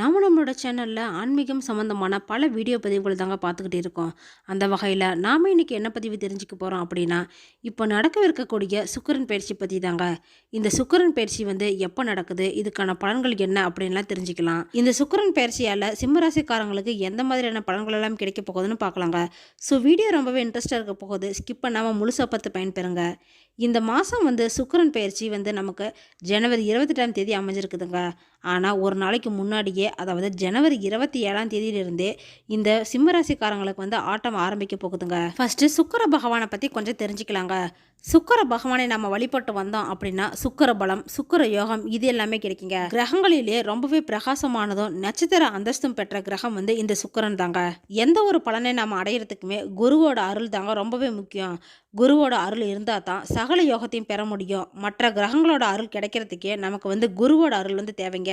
நாம் நம்மளோட சேனலில் ஆன்மீகம் சம்மந்தமான பல வீடியோ பதிவுகள் தாங்க பார்த்துக்கிட்டு இருக்கோம். அந்த வகையில் நாம் இன்றைக்கி என்ன பதிவு தெரிஞ்சுக்க போகிறோம் அப்படின்னா இப்போ நடக்கவிருக்கக்கூடிய சுக்கரன் பயிற்சி பற்றி தாங்க. இந்த சுக்கரன் பயிற்சி வந்து எப்போ நடக்குது இதுக்கான பலன்கள் என்ன அப்படின்லாம் தெரிஞ்சுக்கலாம். இந்த சுக்கரன் பயிற்சியால் சிம்மராசிக்காரங்களுக்கு எந்த மாதிரியான பலன்கள் எல்லாம் கிடைக்க போகுதுன்னு பார்க்கலாங்க. ஸோ வீடியோ ரொம்பவே இன்ட்ரெஸ்ட்டாக இருக்க போகுது. ஸ்கிப் பண்ணாமல் முழுசாக பார்த்து பயன்பெறுங்க. இந்த மாதம் வந்து சுக்கரன் பயிற்சி வந்து நமக்கு ஜனவரி இருபத்தெட்டாம் தேதி அமைஞ்சிருக்குதுங்க. ஆனால் ஒரு நாளைக்கு முன்னாடியே அதாவது ஜனவரி இருபத்தி ஏழாம் தேதியிலிருந்தே இந்த சிம்மராசிக்காரங்களுக்கு வந்து ஆட்டம் ஆரம்பிக்க போகுதுங்க. ஃபர்ஸ்ட் சுக்கர பகவானை பற்றி கொஞ்சம் தெரிஞ்சுக்கலாங்க. சுக்கர பகவானை நம்ம வழிபட்டு வந்தோம் அப்படின்னா சுக்கர பலம் சுக்கிர யோகம் இது எல்லாமே கிடைக்குங்க. கிரகங்களிலே ரொம்பவே பிரகாசமானதும் நட்சத்திர அந்தஸ்தும் பெற்ற கிரகம் வந்து இந்த சுக்கரன் தாங்க எந்த ஒரு பலனை நம்ம அடையிறதுக்குமே குருவோட அருள் தாங்க ரொம்பவே முக்கியம். குருவோட அருள் இருந்தால் தான் சகல யோகத்தையும் பெற முடியும். மற்ற கிரகங்களோட அருள் கிடைக்கிறதுக்கே நமக்கு வந்து குருவோட அருள் வந்து தேவைங்க.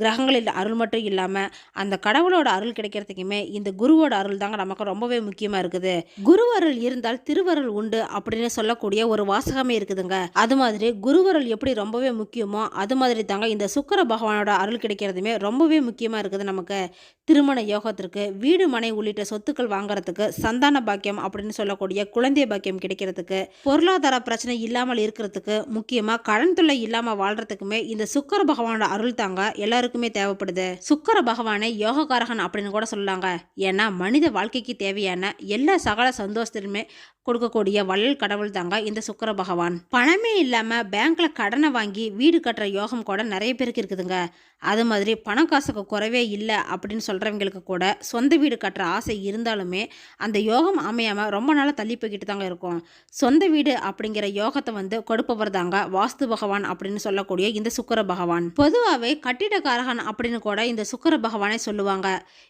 கிரகங்களில் அருள் மட்டும் இல்லாமல் அந்த கடவுளோட அருள் கிடைக்கிறதுக்குமே இந்த குருவோட அருள் தாங்க நமக்கு ரொம்பவே முக்கியமாக இருக்குது. குரு அருள் இருந்தால் திருவருள் உண்டு அப்படின்னு சொல்லக்கூடிய ஒரு வாசகமே இருக்குதுங்க. அது மாதிரி குருவருள் எப்படி ரொம்பவே முக்கியமோ அது மாதிரி தாங்க இந்த சுக்கர பகவானோட அருள் கிடைக்கிறதுமே ரொம்பவே முக்கியமாக இருக்குது நமக்கு. திருமண யோகத்திற்கு வீடு மனை உள்ளிட்ட சொத்துக்கள் வாங்குறதுக்கு சந்தான பாக்கியம் அப்படின்னு சொல்லக்கூடிய குழந்தை பாக்கியம் கிடைக்கிறதுக்கு பொருளாதார பிரச்சனை இல்லாமல் இருக்கிறதுக்கு முக்கியமாக கடன் தொல்லை இல்லாமல் வாழ்றதுக்குமே இந்த சுக்கர பகவானோட அருள் தாங்க எல்லாருக்குமே தேவைப்படுது. சுக்கர பகவானை யோககாரகன் அப்படின்னு கூட சொல்லலாங்க. ஏன்னா மனித வாழ்க்கைக்கு தேவையான எல்லா சகல சந்தோஷத்திலுமே கொடுக்கக்கூடிய வள்ளல் கடவுள் தாங்க இந்த சுக்கர பகவான். பணமே இல்லாமல் பேங்க்ல கடனை வாங்கி வீடு கட்டுற யோகம் கூட நிறைய பேருக்கு இருக்குதுங்க. அது மாதிரி பணம் காசுக்கு குறைவே இல்லை அப்படின்னு சொல்கிறவங்களுக்கு கூட சொந்த வீடு கட்டுற ஆசை இருந்தாலுமே அந்த யோகம் அமையாமல் ரொம்ப நாளாக தள்ளி போய்கிட்டு தாங்க இருக்கும். சொந்த வீடு அப்படிங்கிற யோகத்தை வந்து கொடுப்பவர் தாங்க வாஸ்து பகவான் அப்படின்னு சொல்லக்கூடிய இந்த சுக்கர பகவான். பொதுவாகவே கட்டிடக்காரகன் அப்படின்னு கூட இந்த சுக்கர பகவானை சொல்லுவாங்க.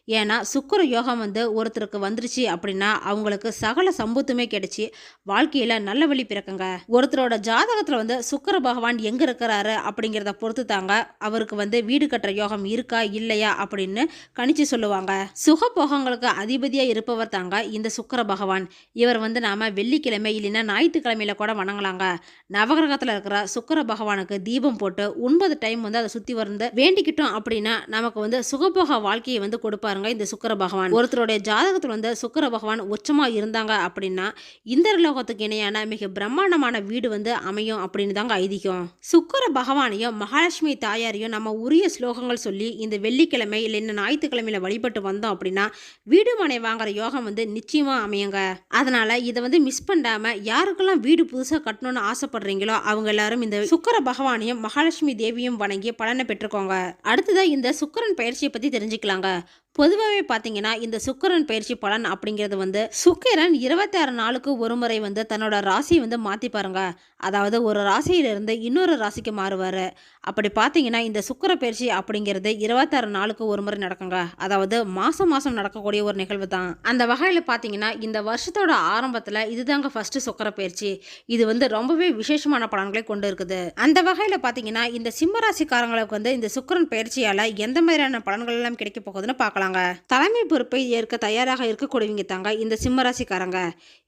ஏன்னா சுக்கர யோகம் வந்து ஒருத்தருக்கு வந்துருச்சு அப்படின்னா அவங்களுக்கு சகல சம்பத்துமே கிடைச்சி வாழ்க்கையில் நல்ல வழி பிறக்குங்க. ஒருத்தரோட ஜாதகத்தில் வந்து சுக்கர பகவான் எங்கே இருக்கிறாரு அப்படிங்கிறத பொறுத்து தாங்க அவருக்கு வந்து வீடு கட்டுற யோகம் இருக்கா இல்லையா அப்படின்னு கணிச்சு சொல்லுவாங்க. சுகபோகங்களுக்கு அதிபதியாக இருப்பவர் தாங்க இந்த சுக்கர பகவான். இவர் வந்து நாம வெள்ளிக்கிழமை இல்லைன்னா ஞாயிற்றுக்கிழமையில கூட வணங்கலாங்க. நவகிரகத்தில் இருக்கிற சுக்கிர பகவானுக்கு தீபம் போட்டு ஒன்பது டைம் வந்து அதை சுற்றி வந்து வேண்டிக்கிட்டோம் அப்படின்னா நமக்கு வந்து சுகபோக வாழ்க்கையை வந்து கொடுப்பாருங்க இந்த சுக்கிர பகவான். ஒருத்தருடைய ஜாதகத்தில் வந்து சுக்கிர பகவான் உச்சமாக இருந்தாங்க அப்படின்னா இந்திரலோகத்துக்கு இணையான மிக பிரம்மாண்டமான வீடு வந்து அமையும் அப்படின்னு தாங்க ஐதீகம். சுக்கிர பகவானையும் மகாலட்சுமி தாயாரையும் நம்ம உரிய ஸ்லோகங்கள் சொல்லி இந்த வெள்ளிக்கிழமை இல்லைன்னா ஞாயிற்றுக்கிழமையில வழிபட்டு வந்தோம் அப்படின்னா வீடு மனை வாங்குற யோகம் வந்து நிச்சயமாக அமையுங்க. அதனால இதை வந்து மிஸ் பண்ண இல்லாமல் யாருக்கெல்லாம் வீடு புதுசாக கட்டணும்னு ஆசைப்படுறீங்களோ அவங்க எல்லாரும் இந்த சுக்கர பகவானையும் மகாலட்சுமி தேவியும் வணங்கி பலனை பெற்றுக்கோங்க. அடுத்ததாக இந்த சுக்கரன் பயிற்சியை பற்றி தெரிஞ்சுக்கலாங்க. பொதுவாகவே பார்த்தீங்கன்னா இந்த சுக்கரன் பயிற்சி பலன் அப்படிங்கிறது வந்து சுக்கிரன் இருபத்தாறு நாளுக்கு ஒரு முறை வந்து தன்னோட ராசியை வந்து மாற்றி பாருங்க. அதாவது ஒரு ராசியிலிருந்து இன்னொரு ராசிக்கு மாறுவார். அப்படி பார்த்தீங்கன்னா இந்த சுக்கிர பயிற்சி அப்படிங்கிறது இருபத்தாறு நாளுக்கு ஒரு முறை நடக்குங்க. அதாவது மாதம் மாதம் நடக்கக்கூடிய ஒரு நிகழ்வு தான். அந்த வகையில் பார்த்தீங்கன்னா இந்த வருஷத்தோட ஆரம்பத்தில் இதுதாங்க ஃபஸ்ட்டு சுக்கர பயிற்சி. இது வந்து ரொம்பவே விசேஷமான பலன்களை கொண்டு இருக்குது. அந்த வகையில் பார்த்தீங்கன்னா இந்த சிம்மராசிக்காரங்களுக்கு வந்து இந்த சுக்கரன் பயிற்சியால் எந்த மாதிரியான பலன்கள் எல்லாம் கிடைக்க போகுதுன்னு சொல்கிறாங்க தலைமை பொறுப்பை ஏற்க தயாராக இருக்கக்கூடியவங்க தாங்க இந்த சிம்மராசிக்காரங்க.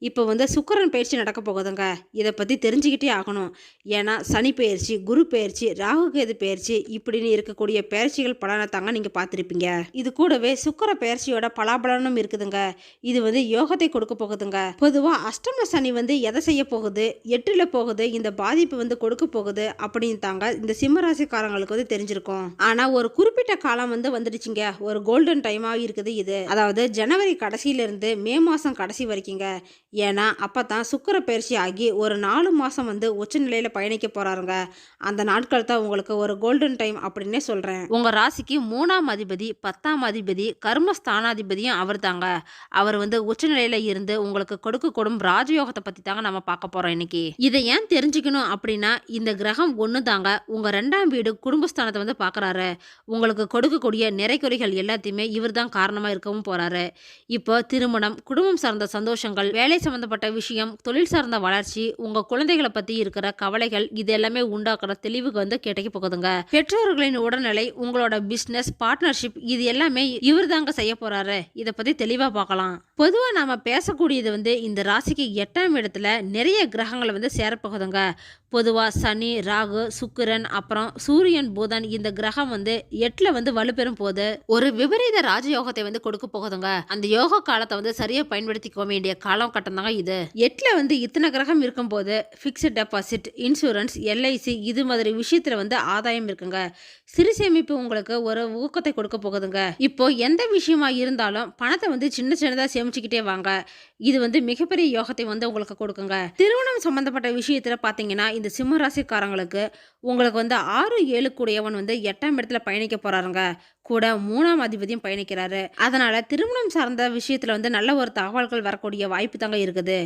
இப்போ வந்து சுக்கரன் பயிற்சி நடக்க போகுதுங்க. இதை பற்றி தெரிஞ்சுக்கிட்டே ஆகணும். ஏன்னா சனி பயிற்சி குரு பயிற்சி ராகு கேது பயிற்சி இப்படின்னு இருக்கக்கூடிய பயிற்சிகள் பலனை தாங்க நீங்கள் பார்த்துருப்பீங்க. இது கூடவே சுக்கர பயிற்சியோட பலாபலனும் இருக்குதுங்க. இது வந்து யோகத்தை கொடுக்க போகுதுங்க. பொதுவாக அஷ்டம சனி வந்து எதை செய்ய போகுது? எட்டில் போகுது. இந்த பாதிப்பு வந்து கொடுக்க போகுது அப்படின்னு தாங்க இந்த சிம்மராசிக்காரங்களுக்கு வந்து தெரிஞ்சிருக்கும். ஆனால் ஒரு குறிப்பிட்ட காலம் வந்து வந்துடுச்சுங்க. ஒரு கோல்டன் டைமாக இருக்குது இது. அதாவது ஜனவரி கடைசியிலிருந்து மே மாதம் கடைசி வரைக்குங்க. ஏன்னா அப்போ தான் சுக்கர பயிற்சி ஆகி ஒரு நாலு மாதம் வந்து உச்சநிலையில் பயணிக்க போகிறாருங்க அந்த நாட்கள் தான் உங்களுக்கு ஒரு கோல்டன் டைம் அப்படின்னே சொல்கிறேன் உங்கள் ராசிக்கு மூணாம் அதிபதி பத்தாம் அதிபதி கர்மஸ்தானாதிபதியும் அவர் தாங்க அவர் வந்து உச்சநிலையில் இருந்து உங்களுக்கு கொடுக்க கொடும் ராஜயோகத்தை பற்றி தாங்க நம்ம பார்க்க போகிறோம் இன்னைக்கு. இதை ஏன் தெரிஞ்சுக்கணும் அப்படின்னா இந்த கிரகம் ஒன்று தாங்க உங்கள் ரெண்டாம் வீடு குடும்பஸ்தானத்தை வந்து பார்க்குறாரு. உங்களுக்கு கொடுக்கக்கூடிய நிறைக்குறைகள் எல்லாத்தையுமே இவர் தான் காரணமாக இருக்கவும் போகிறாரு இப்போ திருமணம் குடும்பம் சார்ந்த சந்தோஷங்கள் வேலை சம்மந்தப்பட்ட விஷயம் தொழில் சார்ந்த வளர்ச்சி உங்கள் குழந்தைகளை பற்றி இருக்கிற கவலைகள் இது எல்லாமே உண்டாக்குற தெளிவுக்கு வந்து கிடைக்க போகுதுங்க. பெற்றோர்களின் உடல்நிலை உங்களோட பிஸ்னஸ் பார்ட்னர்ஷிப் இது எல்லாமே இவர் தாங்க செய்ய போகிறாரு இதை பற்றி தெளிவாக பார்க்கலாம். பொதுவாக நாம் பேசக்கூடியது வந்து இந்த ராசிக்கு எட்டாம் இடத்துல நிறைய கிரகங்களை வந்து சேரப்போகுதுங்க. பொதுவாக சனி ராகு சுக்கிரன் அப்புறம் சூரியன் புதன் இந்த கிரகம் வந்து எட்டில் வந்து வலுப்பெறும் போது ஒரு விபரீத ராஜயோகத்தை வந்து கொடுக்க போகுதுங்க. அந்த யோக காலத்தை வந்து சரியாக பயன்படுத்திக்க வேண்டிய காலம் கட்டம் இது. எட்டில் வந்து இத்தனை கிரகம் இருக்கும்போது ஃபிக்ஸட் டெபாசிட் இன்சூரன்ஸ் எல்ஐசி இது மாதிரி விஷயத்தில் வந்து ஆதாயம் இருக்குங்க. சிறு சேமிப்பு உங்களுக்கு ஒரு ஊக்கத்தை கொடுக்க போகுதுங்க. இப்போ எந்த விஷயமா இருந்தாலும் பணத்தை வந்து சின்ன சின்னதாக சேமிச்சுக்கிட்டே வாங்க. இது வந்து மிகப்பெரிய யோகத்தை வந்து உங்களுக்கு கொடுக்குங்க. திருமணம் சம்பந்தப்பட்ட விஷயத்தில் பார்த்தீங்கன்னா இந்த சிம்ம ராசிக்காரங்களுக்கு உங்களுக்கு வந்து ஆறு ஏழு கூடியவன் வந்து எட்டாம் இடத்துல பயணிக்க போகிறாருங்க கூட மூணாம் அதிபதியும் பயணிக்கிறாரு. அதனால திருமணம் சார்ந்த விஷயத்துல வந்து நல்ல ஒரு தகவல்கள் வரக்கூடிய வாய்ப்பு தாங்க இருக்குது.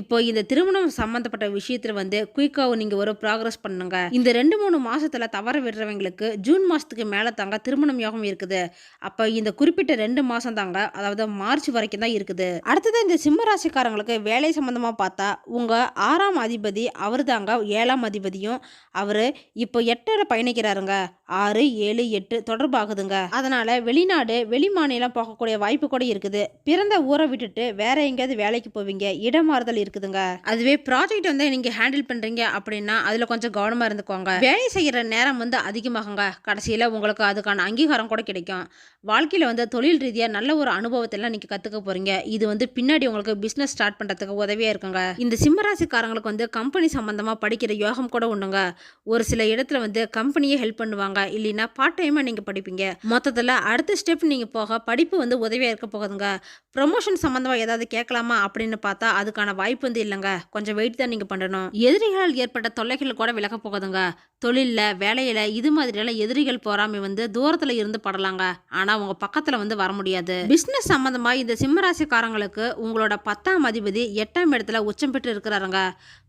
இப்போ இந்த திருமணம் சம்பந்தப்பட்ட விஷயத்துல வந்து குயிக்காக நீங்க ஒரு ப்ராக்ரஸ் பண்ணுங்க. இந்த ரெண்டு மூணு மாசத்துல தவற விடுறவங்களுக்கு ஜூன் மாசத்துக்கு மேல தாங்க திருமணம் யோகம் இருக்குது. அப்போ இந்த குறிப்பிட்ட ரெண்டு மாசம் தாங்க அதாவது மார்ச் வரைக்கும் தான் இருக்குது. அடுத்தது இந்த சிம்ம ராசிக்காரங்களுக்கு வேலை சம்பந்தமா பார்த்தா உங்க ஆறாம் அதிபதி அவர் தாங்க ஏழாம் அதிபதியும். அவர் இப்போ எட்டில் பயணிக்கிறாருங்க. ஆறு ஏழு எட்டு தொடர்பாகுதுங்க. அதனால வெளிநாடு வெளி மாநிலம் போகக்கூடிய வாய்ப்பு கூட இருக்குது. பிறந்த ஊரை விட்டுட்டு வேற எங்கேயாவது வேலைக்கு போவீங்க இடமாறுதல் இருக்குதுங்க. அதுவே ப்ராஜெக்ட் வந்து நீங்க ஹேண்டில் பண்றீங்க அப்படின்னா அதுல கொஞ்சம் கவனமா இருந்துக்கோங்க. வேலை செய்யற நேரம் வந்து அதிகமாகுங்க. கடைசியில உங்களுக்கு அதுக்கான அங்கீகாரம் கூட கிடைக்கும். வாழ்க்கையில வந்து தொழில் ரீதியா நல்ல ஒரு அனுபவத்தை எல்லாம் நீங்க கத்துக்க போறீங்க. இது வந்து பின்னாடி உங்களுக்கு பிசினஸ் ஸ்டார்ட் பண்றதுக்கு உதவியா இருக்குங்க. இந்த சிம்மராசிக்காரங்களுக்கு வந்து கம்பெனி சம்பந்தமா படிக்கிற யோகம் கூட உண்டுங்க. ஒரு சில இடத்துல வந்து கம்பெனியே ஹெல்ப் பண்ணுவாங்க. இல்லைன்னா பார்ட் டைமாக நீங்கள் படிப்பீங்க. மொத்தத்தில் அடுத்த ஸ்டெப் நீங்கள் போக படிப்பு வந்து உதவியாக இருக்க போகுதுங்க. ப்ரொமோஷன் சம்மந்தமாக ஏதாவது கேட்கலாமா அப்படின்னு பார்த்தா அதுக்கான வாய்ப்பு வந்து இல்லைங்க. கொஞ்சம் வெயிட் தான் நீங்கள் பண்ணணும். எதிரிகளால் ஏற்பட்ட தொல்லைகள் கூட விலக போகுதுங்க. தொழிலில் வேலையில் இது மாதிரியெல்லாம் எதிரிகள் போகாமல் வந்து தூரத்தில் இருந்து படலாங்க. ஆனால் உங்கள் பக்கத்தில் வந்து வர முடியாது. பிஸ்னஸ் சம்மந்தமாக இந்த சிம்மராசிக்காரங்களுக்கு உங்களோட பத்தாம் அதிபதி எட்டாம் இடத்துல உச்சம் பெற்று இருக்கிறாருங்க.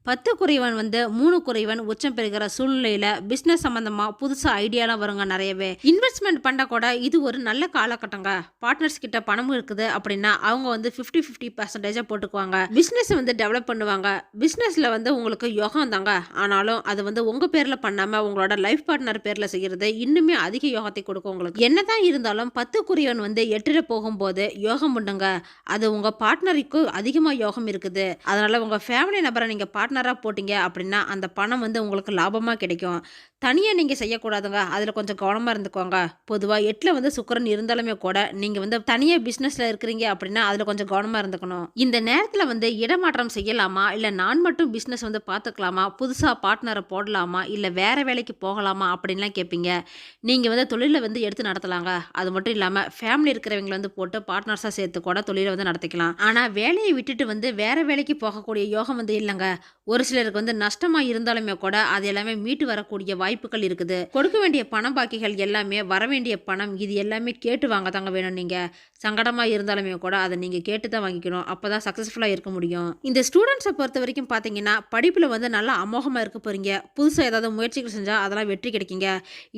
பத்து குறைவன் வந்து மூணு குறைவன் உச்சம் பெறுகிற சூழ்நிலையில் பிஸ்னஸ் சம்மந்தமாக புதுசாக ஐடியாலாம் வருங்க நிறையவே. இன்வெஸ்ட்மெண்ட் பண்ண கூட இது ஒரு நல்ல காலகட்டங்க. பார்ட்னர்ஸ் கிட்ட பணம் இருக்குது அப்படின்னா அவங்க வந்து ஃபிஃப்டி ஃபிஃப்டி பர்சன்டேஜாக போட்டுக்குவாங்க. பிஸ்னஸ் வந்து டெவலப் பண்ணுவாங்க. பிஸ்னஸில் வந்து உங்களுக்கு யோகம் தாங்க. ஆனாலும் அது வந்து உங்கள் பேரில் பண்ணாமல் உங்களோட லைஃப் பார்ட்னர் பேரில் செய்கிறது இன்னுமே அதிக யோகத்தை கொடுக்கும் உங்களுக்கு. என்னதான் இருந்தாலும் பத்து குறைவன் வந்து எட்டிட போகும்போது யோகம் உண்டுங்க. அது உங்கள் பார்ட்னருக்கு அதிகமாக யோகம் இருக்குது. அதனால் உங்கள் ஃபேமிலி நபரை நீங்கள் பார்ட்னராக போட்டிங்க அப்படின்னா அந்த பணம் வந்து உங்களுக்கு லாபமாக கிடைக்கும். தனியாக நீங்கள் செய்யக்கூடாதுங்க. அதில் கொஞ்சம் கவனமாக இருந்துக்கோங்க. பொதுவாக எட்டில் வந்து சுக்கரன் இருந்தாலுமே கூட நீங்கள் வந்து தனியாக பிஸ்னஸில் இருக்கிறீங்க அப்படின்னா அதில் கொஞ்சம் கவனமாக இருந்துக்கணும். இந்த நேரத்தில் வந்து இடமாற்றம் செய்யலாமா? இல்லை நான் மட்டும் பிஸ்னஸ் வந்து பார்த்துக்கலாமா புதுசாக பார்ட்னரை போடலாமா? இல்லை வேறு வேலைக்கு போகலாமா? அப்படின்லாம் கேட்பீங்க நீங்கள் வந்து தொழிலை வந்து எடுத்து நடத்தலாங்க. அது மட்டும் இல்லாமல் ஃபேமிலி இருக்கிறவங்களை வந்து போட்டு பார்ட்னர்ஸாக சேர்த்து கூட தொழிலை வந்து நடத்திக்கலாம். ஆனால் வேலையை விட்டுட்டு வந்து வேறு வேலைக்கு போகக்கூடிய யோகம் வந்து இல்லைங்க. ஒரு சிலருக்கு வந்து நஷ்டமாக இருந்தாலுமே கூட அது எல்லாமே மீட்டு வரக்கூடிய வாய்ப்புகள் இருக்குது. கொடுக்க வேண்டிய பணம் பாக்கிகள் எல்லாமே வர வேண்டிய பணம் இது எல்லாமே கேட்டு வாங்க தாங்க வேணும் நீங்கள் சங்கடமாக இருந்தாலுமே கூட அதை நீங்கள் கேட்டு தான் வாங்கிக்கணும். அப்போ தான் சக்ஸஸ்ஃபுல்லாக இருக்க முடியும். இந்த ஸ்டூடெண்ட்ஸை பொறுத்த வரைக்கும் பார்த்தீங்கன்னா படிப்பில் வந்து நல்லா அமோகமாக இருக்க போகிறீங்க புதுசாக ஏதாவது முயற்சிகள் செஞ்சால் அதெல்லாம் வெற்றி கிடைக்குங்க.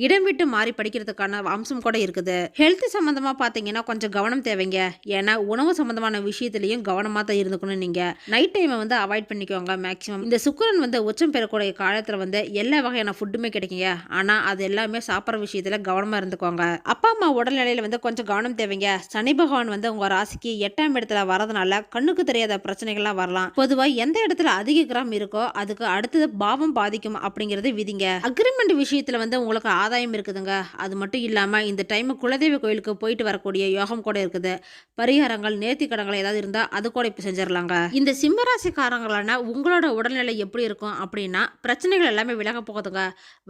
இடம் விட்டு மாறி படிக்கிறதுக்கான அம்சம் கூட இருக்குது. ஹெல்த் சம்மந்தமாக பார்த்தீங்கன்னா கொஞ்சம் கவனம் தேவைங்க. ஏன்னா உணவு சம்மந்தமான விஷயத்துலையும் கவனமாக தான் இருந்துக்கணும் நீங்கள் நைட் டைமை வந்து அவாய்ட் பண்ணிக்கோங்க. மேக்ஸிமம் இந்த சுக்கிரன் வந்து உச்சம் பெறக்கூடிய காலத்தில் வந்து எல்லா வகையான ஃபுட்டுமே கிடைக்குங்க. ஆனால் அது எல்லாமே சாப்பிட்ற விஷயத்தில் கவனமாக இருந்துக்கோங்க அப்பா அம்மா உடல்நிலையில் வந்து கொஞ்சம் கவனம் தேவைங்க. சனி பகவான் வந்து உங்கள் ராசிக்கு எட்டாம் இடத்துல வரதுனால கண்ணுக்கு தெரியாத பிரச்சனைகள்லாம் வரலாம். பொதுவாக எந்த இடத்துல அதிக கிராம் இருக்கோ அதுக்கு அடுத்தது பாவம் பாதிக்கும் அப்படிங்கிறது விதிங்க. அக்ரிமெண்ட் விஷயத்தில் வந்து உங்களுக்கு ஆதாயம் இருக்குதுங்க. அது மட்டும் இல்லாமல் இந்த டைம் குலதெய்வ கோயிலுக்கு போயிட்டு வரக்கூடிய யோகம் கூட இருக்குது. பரிகாரங்கள் நேர்த்தி கடங்கள் ஏதாவது இருந்தால் அது கூட இப்போ செஞ்சிடலாங்க இந்த சிம்மராசிக்காரங்களான உங்களோட உடல் உடல்நிலை எப்படி இருக்கும் அப்படின்னா பிரச்சனைகள் எல்லாமே விலக போகுதுங்க.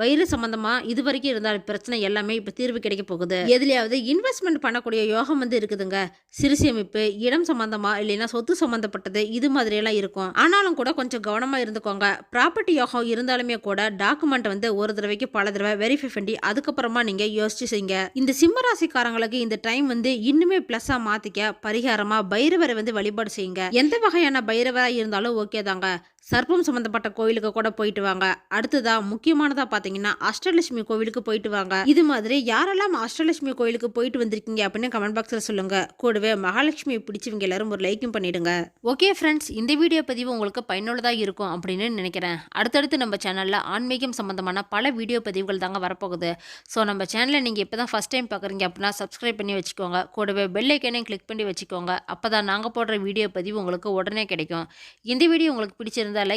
வயிறு சம்பந்தமாக இது வரைக்கும் இருந்த பிரச்சனை எல்லாமே இப்போ தீர்வு கிடைக்க போகுது. எதுலையாவது இன்வெஸ்ட்மெண்ட் பண்ணக்கூடிய யோகம் வந்து இருக்குதுங்க. சிறுசேமிப்பு இடம் சம்பந்தமா இல்லைன்னா சொத்து சம்பந்தப்பட்டது இது மாதிரியெல்லாம் இருக்கும். ஆனாலும் கூட கொஞ்சம் கவனமாக இருந்துக்கோங்க. ப்ராப்பர்ட்டி யோகம் இருந்தாலுமே கூட டாக்குமெண்ட் வந்து ஒரு தடவைக்கு பல தடவை வெரிஃபை பண்ணி அதுக்கப்புறமா நீங்கள் யோசிச்சு செய்யுங்க. இந்த சிம்ம ராசிக்காரங்களுக்கு இந்த டைம் வந்து இன்னுமே ப்ளஸ்ஸாக மாற்றிக்க பரிகாரமாக பைரவரை வந்து வழிபாடு செய்யுங்க. எந்த வகையான பைரவராக இருந்தாலும் ஓகே தாங்க. கர்ப்பம் சம்மந்தப்பட்ட கோயிலுக்கு கூட போயிட்டு வாங்க. அடுத்ததா முக்கியமானதா பார்த்தீங்கன்னா அஷ்டலட்சுமி கோவிலுக்கு போயிட்டு வாங்க. இது மாதிரி யாரெல்லாம் அஷ்டலட்சுமி கோயிலுக்கு போயிட்டு வந்திருக்கீங்க அப்படின்னு கமெண்ட் பாக்ஸில் சொல்லுங்க. கூடவே மகாலட்சுமியை பிடிச்சவங்க எல்லாரும் ஒரு லைக்கும் பண்ணிடுங்க. ஓகே ஃப்ரெண்ட்ஸ் இந்த வீடியோ பதிவு உங்களுக்கு பயனுள்ளதாக இருக்கும் அப்படின்னு நினைக்கிறேன். அடுத்தடுத்து நம்ம சேனலில் ஆன்மீகம் சம்மந்தமான பல வீடியோ பதிவுகள் தாங்க வரப்போகுது. ஸோ நம்ம சேனலை நீங்கள் இப்போ தான் ஃபஸ்ட் டைம் பார்க்குறீங்க அப்படின்னா சப்ஸ்கிரைப் பண்ணி வச்சுக்கோங்க. கூடவே பெல் ஐக்கனையும் கிளிக் பண்ணி வச்சுக்கோங்க. அப்போ தான் நாங்கள் போடுற வீடியோ பதிவு உங்களுக்கு உடனே கிடைக்கும். இந்த வீடியோ உங்களுக்கு பிடிச்சிருந்தா